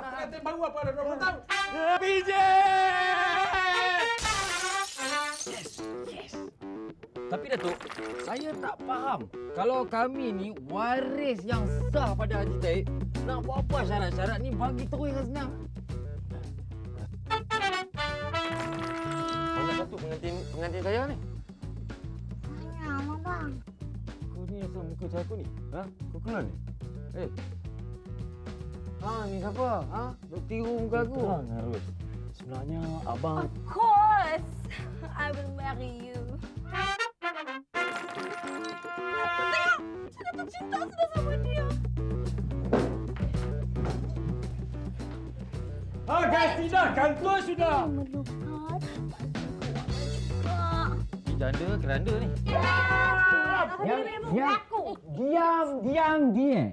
Pengantin baru apa ada 20 tahun? PJ! Tapi Datuk, saya tak faham. Kalau kami ni waris yang sah pada Haji Taib, nak buat apa syarat-syarat ni bagi terus yang senang. Mana satu pengantin pengantin saya ni? Saya, Abang Bang. Kau ni asal muka macam aku ni? Ha? Kau kenal ni? Eh. Ha, ni siapa? Ha? Duk tiru muka aku. Terang, Harus. Sebenarnya abang Of course, I will marry you. Tengok, saya jatuh cinta sudah sama dia. Ah, guys, tidak. Kantor sudah. Melukat, juga. Ni janda keranda ni. Asal dia ribut yang- aku. diam, diam, diam.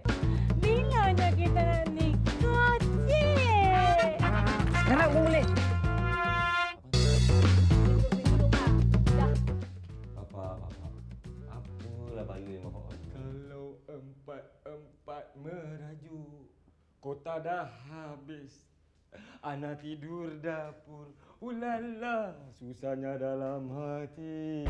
Bilanya kita nak Boleh. Bapak, bapak. Apalah bahaya yang bapak buat? Kalau empat-empat meraju, kota dah habis. Ana tidur dapur, ulala, susahnya dalam hati.